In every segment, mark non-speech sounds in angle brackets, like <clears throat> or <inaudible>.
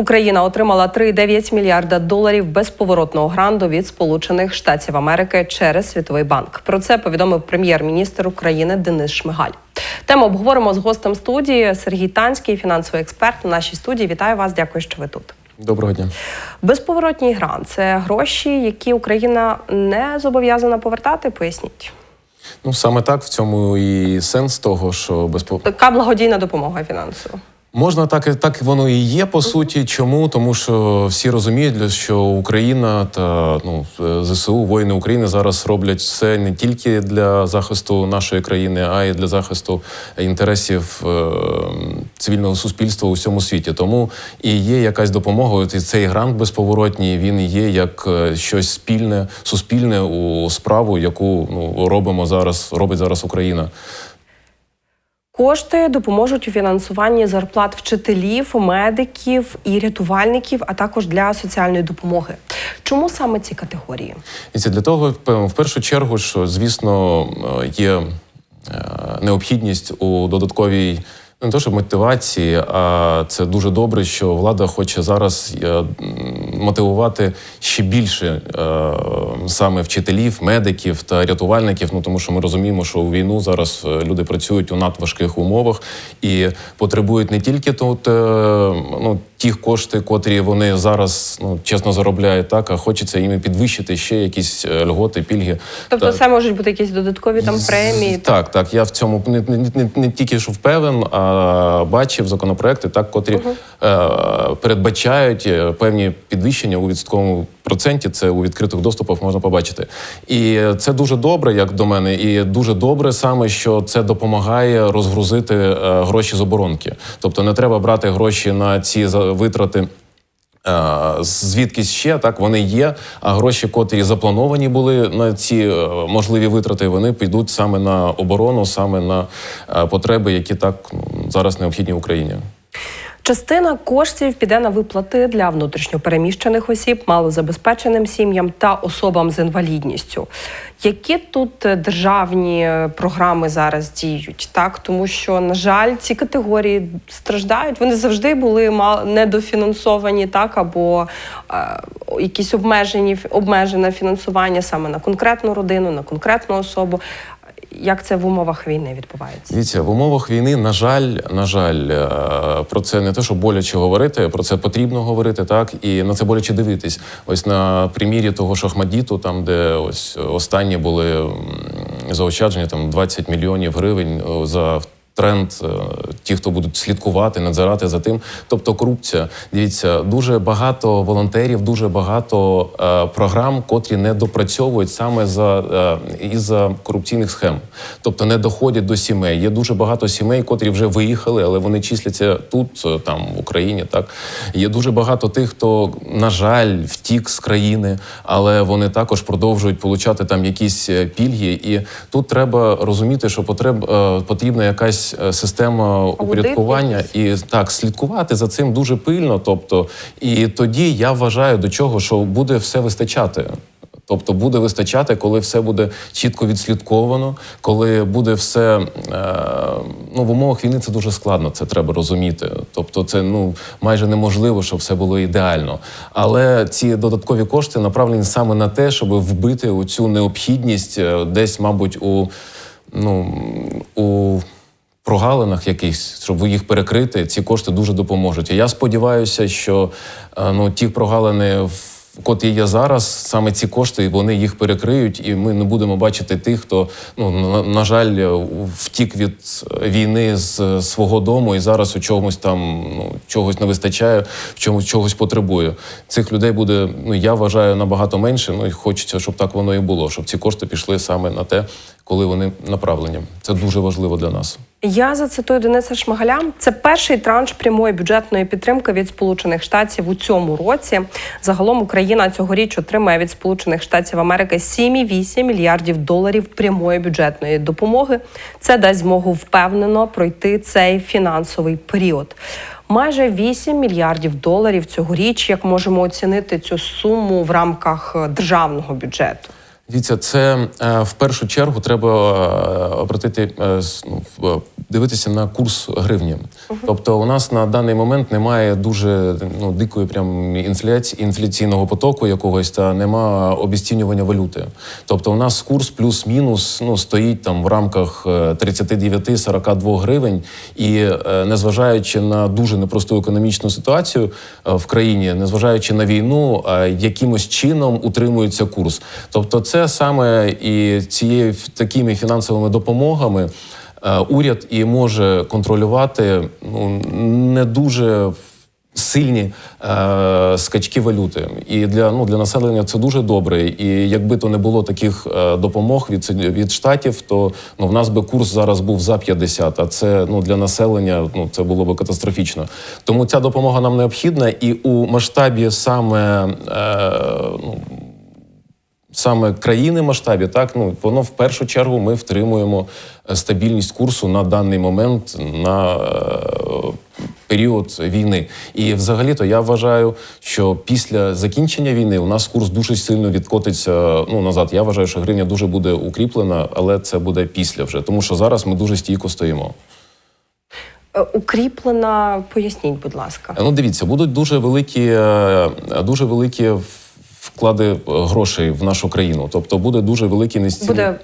Україна отримала 3,9 мільярда доларів безповоротного гранту від Сполучених Штатів Америки через Світовий банк. Про це повідомив прем'єр-міністр України Денис Шмигаль. Тему обговоримо з гостем студії Сергій Танський, фінансовий експерт на нашій студії. Вітаю вас. Дякую, що ви тут. Доброго дня. Безповоротній грант це гроші, які Україна не зобов'язана повертати. Поясніть. Ну саме так в цьому і сенс того, що безпо... Така благодійна допомога фінансова. Можна так, і- так воно і є по суті. Чому? Тому що всі розуміють, що Україна та ну е, ЗСУ, воїни України зараз роблять все не тільки для захисту нашої країни, а й для захисту інтересів е, цивільного суспільства у всьому світі. Тому і є якась допомога. І цей грант безповоротній він є як е, щось спільне, суспільне у справу, яку ну робимо зараз, робить зараз Україна. Кошти допоможуть у фінансуванні зарплат вчителів, медиків і рятувальників, а також для соціальної допомоги. Чому саме ці категорії? І це для того, в першу чергу, що звісно е, є е, необхідність у додатковій. Не то, що мотивації, а це дуже добре, що влада хоче зараз е, мотивувати ще більше е, саме вчителів, медиків та рятувальників. Ну тому що ми розуміємо, що у війну зараз е, люди працюють у надважких умовах і потребують не тільки тут ну, ті кошти, котрі вони зараз ну чесно заробляють, так а хочеться їм підвищити ще якісь льготи, пільги. Тобто, Так. це можуть бути якісь додаткові там премії. Так, так. Я в цьому не, не, не, не тільки що впевнен, а бачив законопроекти, так, котрі е, передбачають е, певні підвищення у відсотковому проценті. Це у відкритих доступах можна побачити. І це дуже добре, як до мене, і дуже добре саме, що це допомагає розгрузити е, гроші з оборонки. Тобто не треба брати гроші на ці витрати. Е, Звідкись ще так вони є. А гроші, котрі заплановані були на ці е, можливі витрати, вони підуть саме на оборону, саме на е, потреби, які так ну, зараз необхідні Україні. Частина коштів піде на виплати для внутрішньопереміщених осіб, малозабезпеченим сім'ям та особам з інвалідністю. Які тут державні програми зараз діють? Так, тому що, на жаль, ці категорії страждають. Вони завжди були недофінансовані, так або е, якісь обмежені обмежене фінансування саме на конкретну родину, на конкретну особу. Як це в умовах війни відбувається? Дивіться, в умовах війни, на жаль, на жаль, е, про це не те, що боляче говорити, про це потрібно говорити, так і на це боляче дивитись. Ось на примірі того шахмадіту, там де ось останні були заощадження там 20 мільйонів гривень за. Тренд, е, ті, хто будуть слідкувати, надзирати за тим. Тобто корупція. Дивіться, дуже багато волонтерів, дуже багато е, програм, котрі не допрацьовують саме за е, із-за корупційних схем, тобто не доходять до сімей. Є дуже багато сімей, котрі вже виїхали, але вони числяться тут, е, там в Україні. Так є дуже багато тих, хто на жаль втік з країни, але вони також продовжують получати там якісь пільги. І тут треба розуміти, що потреб потрібна якась е, система упорядкування і так слідкувати за цим дуже пильно. Тобто, і тоді я вважаю до чого, що буде все вистачати. Тобто буде вистачати, коли все буде чітко відслідковано, коли буде все е, ну в умовах війни це дуже складно, це треба розуміти. Тобто, це ну майже неможливо, щоб все було ідеально. Але ці додаткові кошти направлені саме на те, щоб вбити у цю необхідність е, десь, мабуть, у ну у прогалинах якихось, щоб їх перекрити, ці кошти дуже допоможуть. І я сподіваюся, що е, ну ті прогалини в. Котрі є зараз, саме ці кошти вони їх перекриють, і ми не будемо бачити тих, хто ну на, на жаль е, втік від війни з е, свого дому і зараз у чомусь там ну чогось не вистачає, в чомусь чогось потребує. Цих людей буде, ну я вважаю, набагато менше. Ну і хочеться, щоб так воно і було, щоб ці кошти пішли саме на те, коли вони направлені. Це дуже важливо для нас. Я зацитую Дениса Шмагаля. Це перший транш прямої бюджетної підтримки від Сполучених Штатів у цьому році. Загалом Україна цьогоріч отримає від Сполучених Штатів Америки 7,8 мільярдів доларів прямої бюджетної допомоги. Це дасть змогу впевнено пройти цей фінансовий період. Майже 8 мільярдів доларів цьогоріч. Як можемо оцінити цю суму в рамках державного бюджету? Дивіться, це е, в першу чергу треба е, обратити е, ну, дивитися на курс гривні. Тобто, у нас на даний момент немає дуже ну дикої прям інфляції інфляційного потоку якогось та нема обіцінювання валюти. Тобто, у нас курс плюс-мінус ну стоїть там в рамках е, 39-42 гривень, і незважаючи на дуже непросту економічну ситуацію в країні, незважаючи на війну, якимось чином утримується курс. Тобто, це саме і цією такими фінансовими допомогами е, уряд і може контролювати ну не дуже. Сильні е, скачки валюти, і для ну для населення це дуже добре. І якби то не було таких е, допомог від від штатів, то ну в нас би курс зараз був за 50, А це ну для населення ну це було би катастрофічно. Тому ця допомога нам необхідна, і у масштабі саме е, ну, саме країни масштабі, так ну воно в першу чергу ми втримуємо е, стабільність курсу на даний момент на е, період війни. І взагалі-то я вважаю, що після закінчення війни у нас курс дуже сильно відкотиться ну назад. Я вважаю, що гривня дуже буде укріплена, але це буде після вже, тому що зараз ми дуже стійко стоїмо. Е, Укріплена, поясніть, будь ласка. Ну, дивіться, будуть дуже великі, дуже великі в- вклади е, грошей в нашу країну. Тобто буде дуже великі інвестиційні... Буде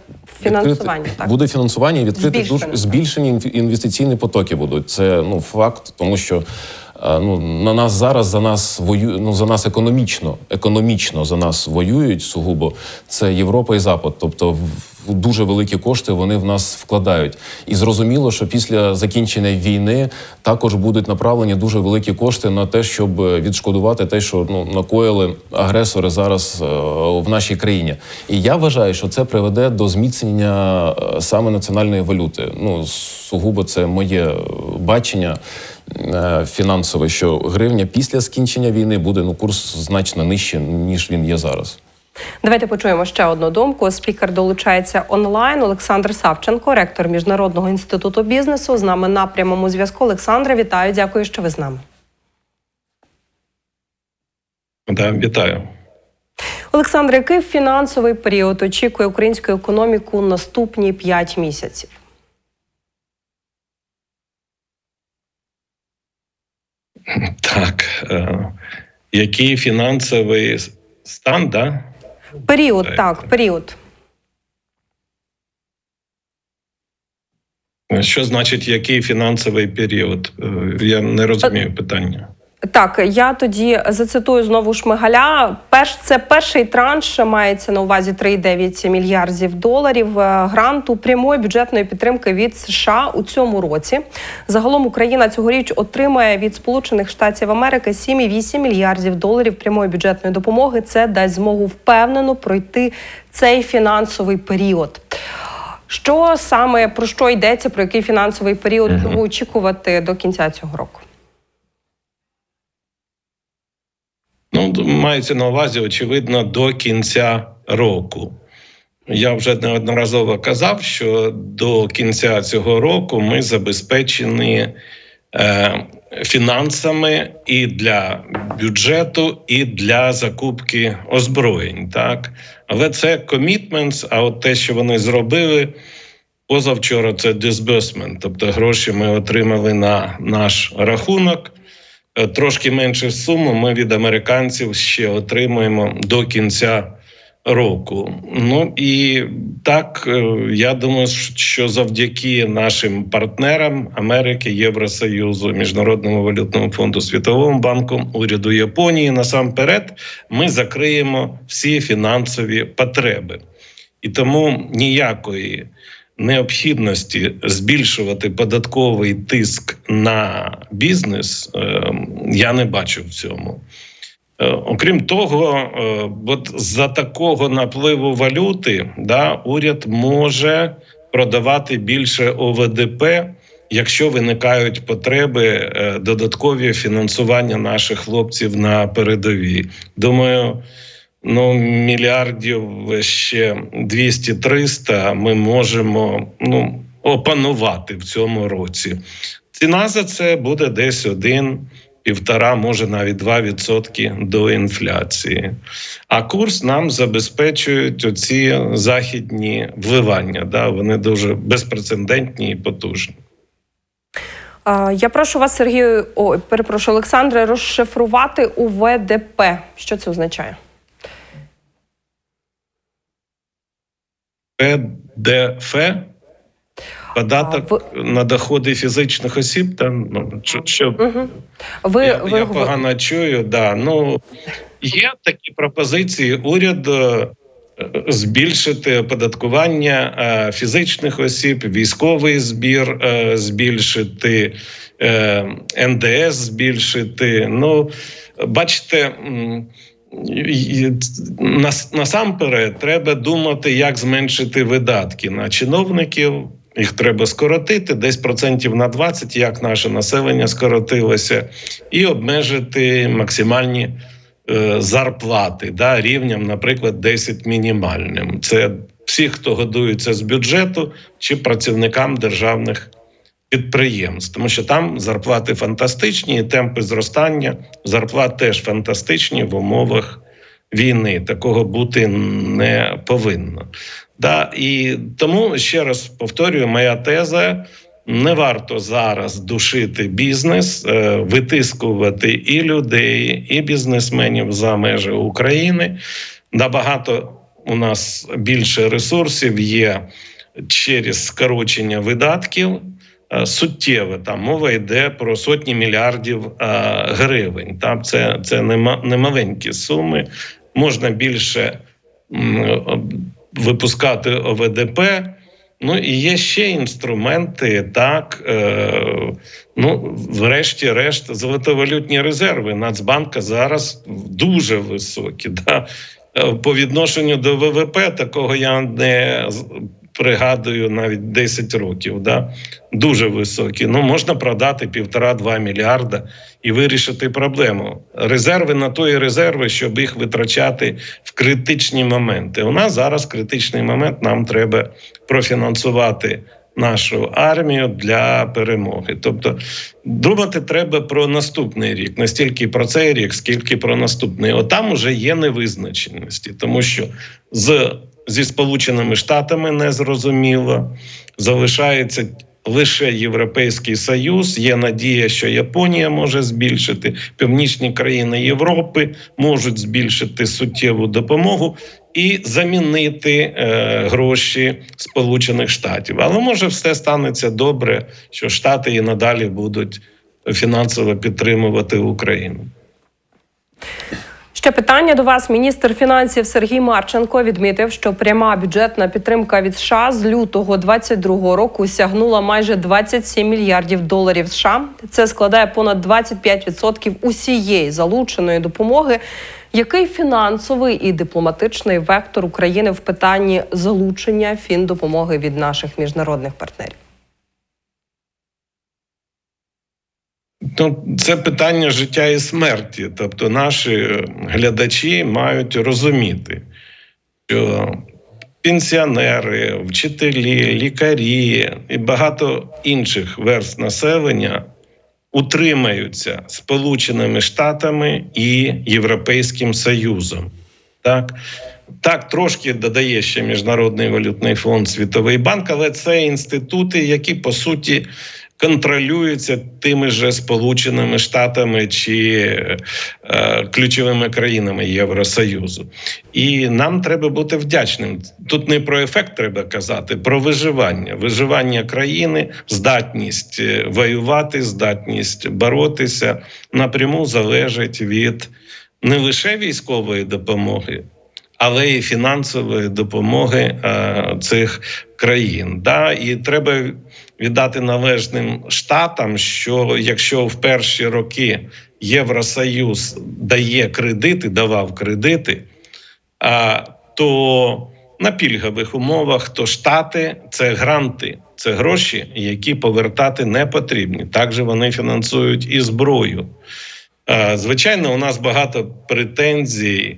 фінансування, відкрити- так? Буде фінансування і відкрити Збільшене, дуже збільшені інвестиційні потоки будуть. Це ну факт, тому що. Е, Ну, на нас зараз за нас вою... ну, за нас економічно, економічно за нас воюють сугубо. Це Європа і Запад. Тобто дуже великі кошти вони в нас вкладають. І зрозуміло, що після закінчення війни також будуть направлені дуже великі кошти на те, щоб е, відшкодувати те, що ну накоїли агресори зараз е, в нашій країні. І я вважаю, що це приведе до зміцнення саме національної валюти. Ну сугубо це моє бачення фінансове, що гривня після скінчення війни буде ну курс значно нижче ніж він є зараз. Давайте почуємо ще одну думку. Спікер долучається онлайн. Олександр Савченко, ректор Міжнародного інституту бізнесу. З нами на прямому зв'язку. Олександре, вітаю. Дякую, що ви з нами. Да, вітаю. Олександр, який фінансовий період очікує українську економіку наступні 5 місяців? Так. Е, який фінансовий стан, да? Період, Так. так, період. Що значить який фінансовий період? Е, Я не розумію питання. Так, я тоді зацитую знову Шмигаля. Перш це перший транш мається на увазі 3,9 мільярдів доларів е, гранту прямої бюджетної підтримки від США у цьому році. Загалом Україна цьогоріч отримає від Сполучених Штатів Америки 7,8 мільярдів доларів прямої бюджетної допомоги. Це дасть змогу впевнено пройти цей фінансовий період. Що саме про що йдеться, про який фінансовий період чого очікувати до кінця цього року? Мається на увазі, очевидно, до кінця року. Я вже неодноразово казав, що до кінця цього року ми забезпечені е, фінансами і для бюджету, і для закупки озброєнь. Так? Але це commitments, а от те, що вони зробили позавчора, це disbursement, тобто гроші ми отримали на наш рахунок. Е, Трошки менше суму ми від американців ще отримуємо до кінця року. Ну і так, е, я думаю, що завдяки нашим партнерам Америки, Євросоюзу, Міжнародному валютному фонду, Світовому банку, уряду Японії, насамперед, ми закриємо всі фінансові потреби. І тому ніякої необхідності збільшувати податковий тиск на бізнес е, я не бачу в цьому. Е, Окрім того, е, от за такого напливу валюти да, уряд може продавати більше ОВДП, якщо виникають потреби додаткові фінансування наших хлопців на передовій. Думаю, ну мільярдів ще 200-300 ми можемо ну, опанувати в цьому році. Ціна за це буде десь один. Півтора, може навіть 2% до інфляції. А курс нам забезпечують оці західні вливання. Да? Вони дуже безпрецедентні і потужні. Я прошу вас, Сергію, о, перепрошую, Олександре, розшифрувати УВДП. Що це означає? ПДФ податок на доходи фізичних осіб. Там ну що, Угу. Ви, я, ви я погано чую. Да. Ну є такі пропозиції уряду е, збільшити оподаткування е, фізичних осіб, військовий збір е, збільшити, НДС збільшити. Ну, бачите. Насамперед треба думати, як зменшити видатки на чиновників. Їх треба скоротити десь процентів на 20, як наше населення скоротилося, і обмежити максимальні е, зарплати да, рівнем, наприклад, 10 мінімальним. Це всі, хто годується з бюджету, чи працівникам державних підприємств, тому що там зарплати фантастичні, і темпи зростання зарплат теж фантастичні в умовах війни. Такого бути не повинно. Да, і тому ще раз повторюю, моя теза. Не варто зараз душити бізнес, е, витискувати і людей, і бізнесменів за межі України. Набагато у нас більше ресурсів є через скорочення видатків. Е, Суттєве там мова йде про сотні мільярдів е, гривень. Там це, це не, маленькі суми. Можна більше м, випускати ОВДП. Ну і є ще інструменти, так е, ну, врешті-решт, золотовалютні резерви Нацбанка зараз дуже високі. Да? Е, По відношенню до ВВП такого я не пригадую навіть 10 років. Да? Дуже високі. Ну можна продати півтора-два мільярда і вирішити проблему. Резерви на то і резерви, щоб їх витрачати в критичні моменти. У нас зараз критичний момент. Нам треба профінансувати нашу армію для перемоги. Тобто думати треба про наступний рік, не стільки про цей рік, скільки про наступний. Отам уже є невизначеності, тому що з зі Сполученими Штатами не зрозуміло залишається. Лише Європейський Союз є надія, що Японія може збільшити, північні країни Європи можуть збільшити суттєву допомогу і замінити е, гроші Сполучених Штатів. Але може все станеться добре, що Штати і надалі будуть фінансово підтримувати Україну. Ще питання до вас. Міністр фінансів Сергій Марченко відмітив, що пряма бюджетна підтримка від США з лютого 2022 року сягнула майже 27 мільярдів доларів США. Це складає понад 25% усієї залученої допомоги. Який фінансовий і дипломатичний вектор України в питанні залучення фіндопомоги від наших міжнародних партнерів? Ну, це питання життя і смерті. Тобто, наші глядачі мають розуміти, що пенсіонери, вчителі, лікарі і багато інших верст населення утримаються Сполученими Штатами і Європейським Союзом. Так, так трошки додає ще Міжнародний валютний фонд, Світовий банк, але це інститути, які по суті контролюються тими же Сполученими Штатами чи е, ключовими країнами Євросоюзу. І нам треба бути вдячним. Тут не про ефект треба казати, про виживання. Виживання країни, здатність е, воювати, здатність боротися напряму залежить від не лише військової допомоги. Але й фінансової допомоги е, цих країн, і треба віддати належним штатам, що якщо в перші роки Євросоюз дає кредити, давав кредити, то на пільгових умовах, то штати це гранти, це гроші, які повертати не потрібні. Також вони фінансують і зброю. Е, Звичайно, у нас багато претензій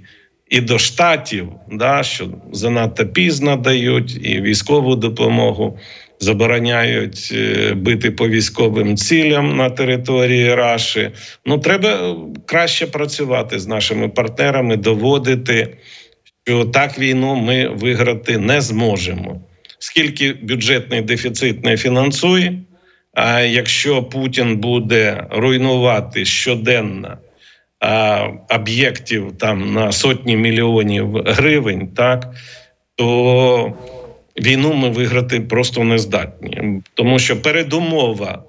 і до штатів, да, що занадто пізно дають, і військову допомогу забороняють е, бити по військовим цілям на території Раші. Ну, треба е, краще працювати з нашими партнерами, доводити, що так війну ми виграти не зможемо. Скільки бюджетний дефіцит не фінансує, а якщо Путін буде руйнувати щоденно об'єктів там на сотні мільйонів гривень, так то війну ми виграти просто не здатні, тому що передумова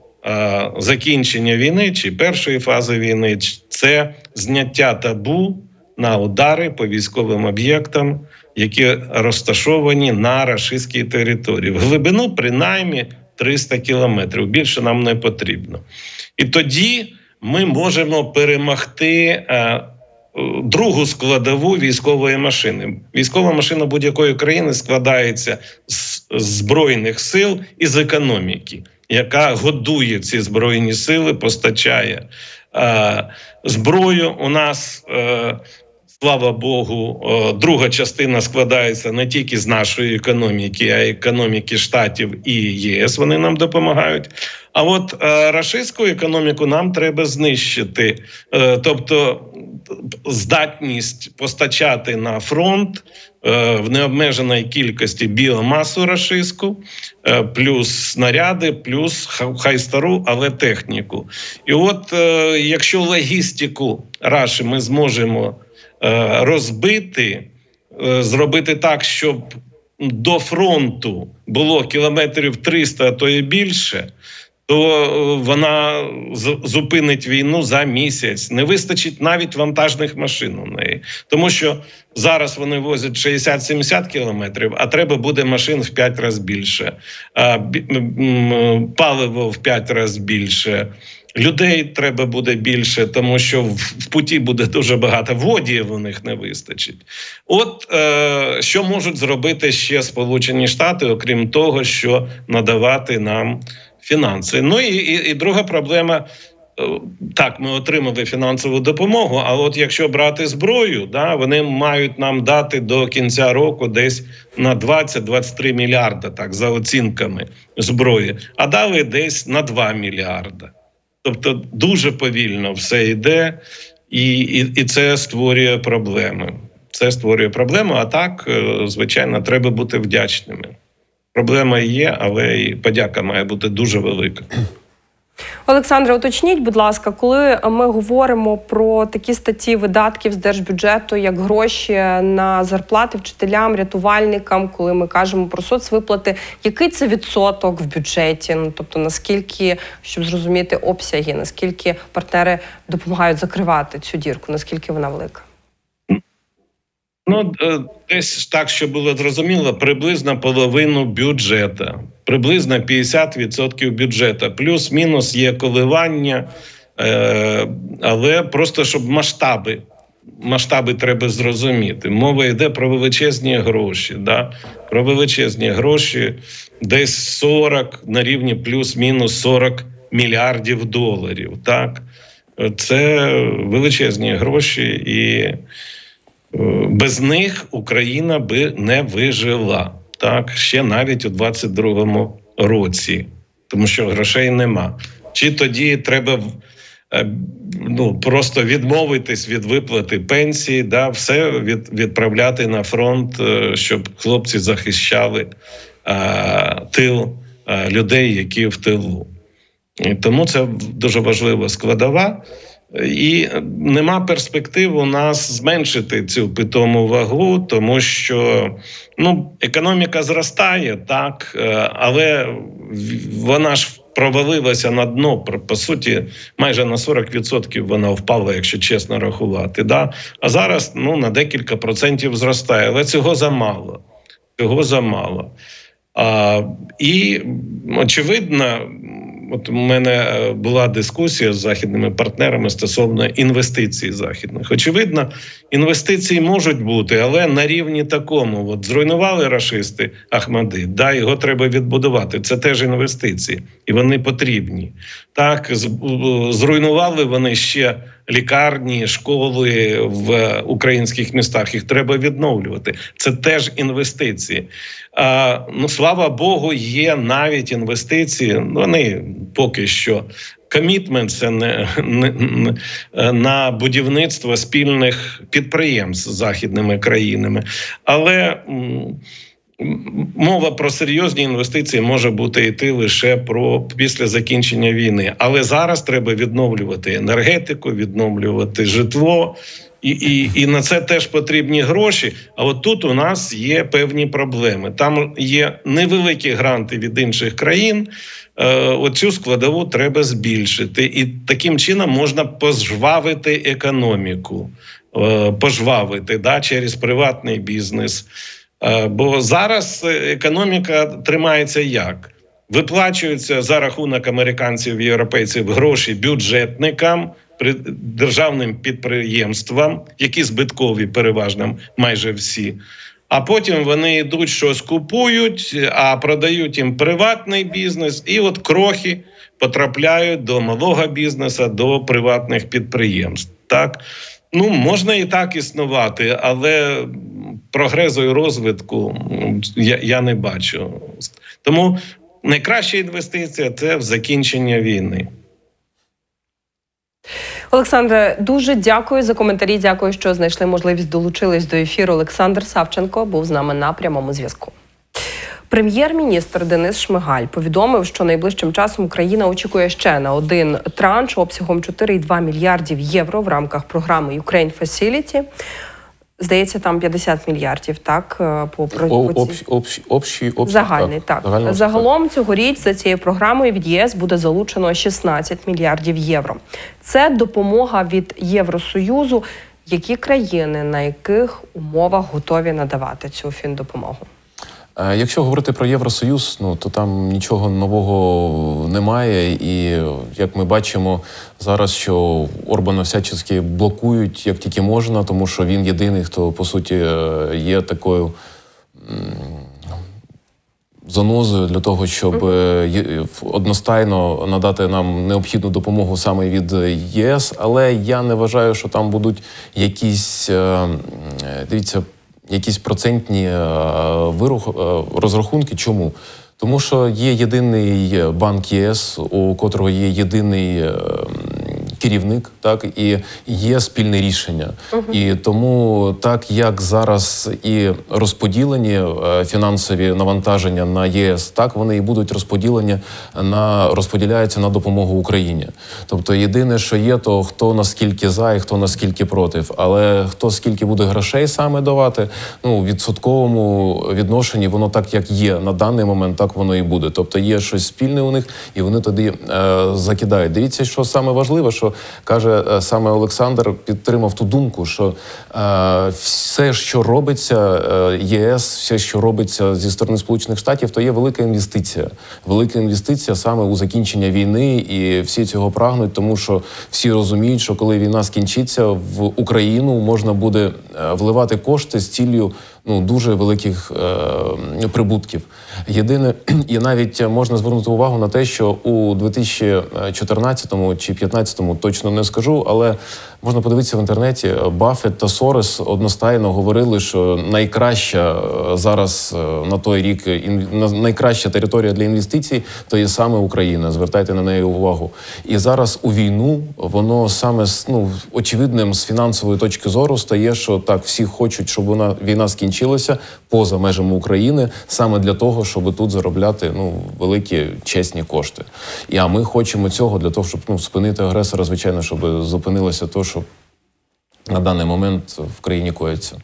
закінчення війни чи першої фази війни це зняття табу на удари по військовим об'єктам, які розташовані на рашистській території. В глибину принаймні 300 кілометрів. Більше нам не потрібно. І тоді ми можемо перемогти. е, Другу складову військової машини. Військова машина будь-якої країни складається з збройних сил і з економіки, яка годує ці збройні сили, постачає е, зброю. У нас е, слава Богу, е, друга частина складається не тільки з нашої економіки, а й економіки штатів і ЄС. Вони нам допомагають. А от е, рашистську економіку нам треба знищити, Е, тобто здатність постачати на фронт е, в необмеженій кількості біомасу рашистську, е, плюс снаряди, плюс хай стару, але техніку. І от е, якщо логістику Раші ми зможемо е, розбити, е, зробити так, щоб до фронту було кілометрів 300, а то і більше, то е, вона зупинить війну за місяць. Не вистачить навіть вантажних машин у неї, тому що зараз вони возять 60-70 кілометрів, а треба буде машин в 5 разів більше, паливо в 5 разів більше. Людей треба буде більше, тому що в путі буде дуже багато водіїв у них не вистачить. От е, що можуть зробити ще Сполучені Штати, окрім того, що надавати нам фінанси. Ну і, і, і друга проблема. е, Так, ми отримали фінансову допомогу. А от якщо брати зброю, да, вони мають нам дати до кінця року десь на 20-23 мільярда, так за оцінками зброї, а дали десь на 2 мільярда. Тобто дуже повільно все йде, і, і, і це створює проблеми. Це створює проблеми. А так, е, звичайно, треба бути вдячними. Проблема є, але і подяка має бути дуже велика. Олександре, уточніть, будь ласка, коли ми говоримо про такі статті видатків з держбюджету, як гроші на зарплати вчителям, рятувальникам, коли ми кажемо про соцвиплати, який це відсоток в бюджеті? Ну тобто наскільки, щоб зрозуміти обсяги, наскільки партнери допомагають закривати цю дірку, наскільки вона велика? Ну, е, десь так, щоб було зрозуміло, приблизно половину бюджету, приблизно 50% бюджету. Плюс-мінус є коливання, е, але просто щоб масштаби. Масштаби треба зрозуміти. Мова йде про величезні гроші. Да? Про величезні гроші, десь 40 на рівні плюс-мінус 40 мільярдів доларів. Так? Це величезні гроші і. Е, без них Україна би не вижила так ще навіть у 22-му році, тому що грошей нема. Чи тоді треба е, ну просто відмовитись від виплати пенсії, да, все від, відправляти на фронт, е, щоб хлопці захищали е, тил е, людей, які в тилу. І тому це дуже важлива складова. І нема перспектив у нас зменшити цю питому вагу, тому що ну, економіка зростає, так, е, але вона ж провалилася на дно. По суті, майже на 40% вона впала, якщо чесно рахувати. Да? А зараз ну, на декілька процентів зростає, але цього замало. Цього замало. А, і очевидно, от у мене е, була дискусія з західними партнерами стосовно інвестицій західних. Очевидно, інвестиції можуть бути, але на рівні такому: от зруйнували рашисти Ахмади, да, його треба відбудувати. Це теж інвестиції, і вони потрібні. Так, зруйнували вони ще лікарні, школи в українських містах. Їх треба відновлювати. Це теж інвестиції. А, ну слава Богу, є навіть інвестиції. Вони поки що. Комітмент це не, не, не на будівництво спільних підприємств з західними країнами, але мова про серйозні інвестиції може бути йти лише про після закінчення війни. Але зараз треба відновлювати енергетику, відновлювати житло. І, і, і на це теж потрібні гроші. А от тут у нас є певні проблеми. Там є невеликі гранти від інших країн. Е, оцю складову треба збільшити, і таким чином можна пожвавити економіку, е, пожвавити да, через приватний бізнес. Е, бо зараз економіка тримається як? Виплачуються за рахунок американців і європейців гроші бюджетникам, при- державним підприємствам, які збиткові переважно майже всі. А потім вони йдуть щось купують, а продають їм приватний бізнес, і от крохи потрапляють до малого бізнесу, до приватних підприємств. Так ну можна і так існувати, але прогресу і розвитку я, я не бачу. Тому найкраща інвестиція це в закінчення війни. Олександре, дуже дякую за коментарі. Дякую, що знайшли можливість долучились до ефіру. Олександр Савченко був з нами на прямому зв'язку. Прем'єр-міністр Денис Шмигаль повідомив, що найближчим часом Україна очікує ще на один транш обсягом 4,2 мільярдів євро в рамках програми Ukraine Facility. Здається, там 50 мільярдів, так е, по про О- по общ- общ- общий Загальний так Загальний загалом так. цьогоріч за цією програмою від ЄС буде залучено 16 мільярдів євро. Це допомога від Євросоюзу. Які країни на яких умовах готові надавати цю фіндопомогу? Е, Якщо говорити про Євросоюз, ну то там нічого нового немає. І як ми бачимо зараз, що Орбана всячески блокують як тільки можна, тому що він єдиний, хто по суті е, є такою занозою для того, щоб е, одностайно надати нам необхідну допомогу саме від ЄС. Але я не вважаю, що там будуть якісь дивіться, якісь процентні е, вирух, е, розрахунки. Чому? Тому що є єдиний банк ЄС, у котрого є єдиний е, керівник, так і є спільне рішення. І тому, так як зараз і розподілені е, фінансові навантаження на ЄС, так вони і будуть розподілені на розподіляються на допомогу Україні. Тобто, єдине, що є, то хто наскільки за і хто наскільки проти. Але хто скільки буде грошей саме давати, ну в відсотковому відношенні воно так як є на даний момент, так воно і буде. Тобто є щось спільне у них, і вони тоді е, закидають. Дивіться, що саме важливе, що каже е, саме Олександр, підтримав ту думку, що е, все, що робиться, е, ЄС, все, що робиться зі сторони Сполучених Штатів, то є велика інвестиція. Велика інвестиція саме у закінчення війни, і всі цього прагнуть, тому що всі розуміють, що коли війна скінчиться, в Україну можна буде е, вливати кошти з ціллю ну дуже великих е, прибутків. Єдине, <clears throat> і навіть можна звернути увагу на те, що у 2014 чи 2015, точно не скажу, але можна подивитися в інтернеті. Баффет та Сорес одностайно говорили, що найкраща е, зараз е, на той рік найкраща територія для інвестицій то є саме Україна. Звертайте на неї увагу. І зараз у війну воно саме ну очевидним з фінансової точки зору стає, що так всі хочуть, щоб вона війна скінчилася поза межами України, саме для того, щоб тут заробляти ну великі чесні кошти. І а ми хочемо цього для того, щоб ну спинити агресора, звичайно, щоб зупинилося то, що на даний момент в країні коїться.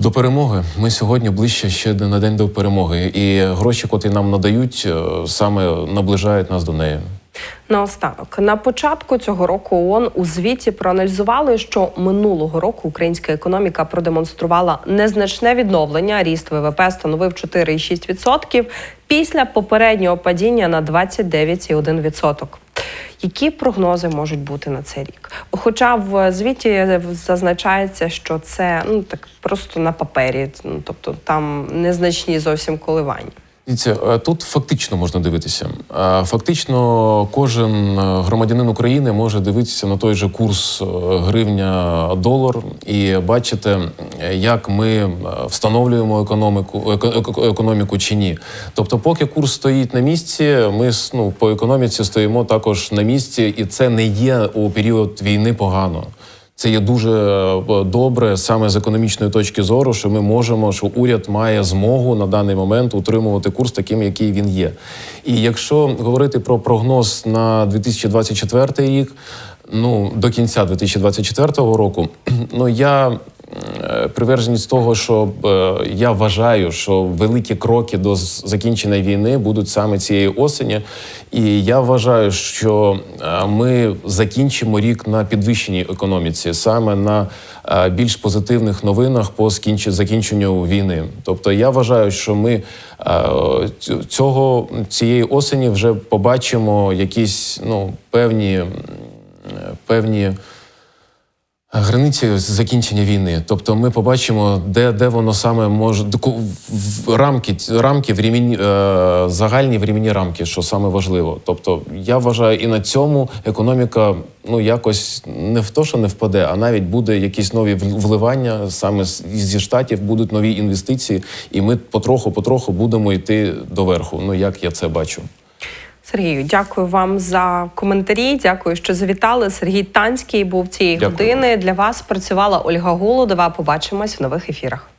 До перемоги ми сьогодні ближче ще на день до перемоги, і гроші, котрі нам надають, е, саме наближають нас до неї. Наостанок, на початку цього року ООН у звіті проаналізували, що минулого року українська економіка продемонструвала незначне відновлення. Ріст ВВП становив 4,6% після попереднього падіння на 29,1%. Які прогнози можуть бути на цей рік? Хоча в звіті зазначається, що це ну так просто на папері, ну тобто там незначні зовсім коливання. Дивіться, е, тут фактично можна дивитися. Е, Фактично, кожен е, громадянин України може дивитися на той же курс е, гривня-долар і бачити, як ми встановлюємо економіку, еко- еко- економіку чи ні. Тобто, поки курс стоїть на місці, ми ну, по економіці стоїмо також на місці, і це не є у період війни погано. Це є дуже е, добре саме з економічної точки зору, що ми можемо, що уряд має змогу на даний момент утримувати курс таким, який він є. І якщо говорити про прогноз на 2024 рік, ну до кінця 2024 року, <clears throat> ну я приверженість того, що е, я вважаю, що великі кроки до закінчення війни будуть саме цієї осені. І я вважаю, що е, ми закінчимо рік на підвищеній економіці, саме на е, більш позитивних новинах по закінченню війни. Тобто я вважаю, що ми е, цього цієї осені вже побачимо якісь ну певні, е, певні. Границі закінчення війни, тобто ми побачимо, де, де воно саме може в- рамки, рамки в рівні, е, загальні временні рамки, що саме важливо. Тобто, я вважаю, і на цьому економіка ну якось не в то, що не впаде, а навіть буде якісь нові вливання саме зі штатів, будуть нові інвестиції, і ми потроху, потроху будемо йти до верху. Ну як я це бачу. Сергію, дякую вам за коментарі. Дякую, що завітали. Сергій Танський був цієї Дякую. години. Для вас працювала Ольга Голодова. Побачимось в нових ефірах.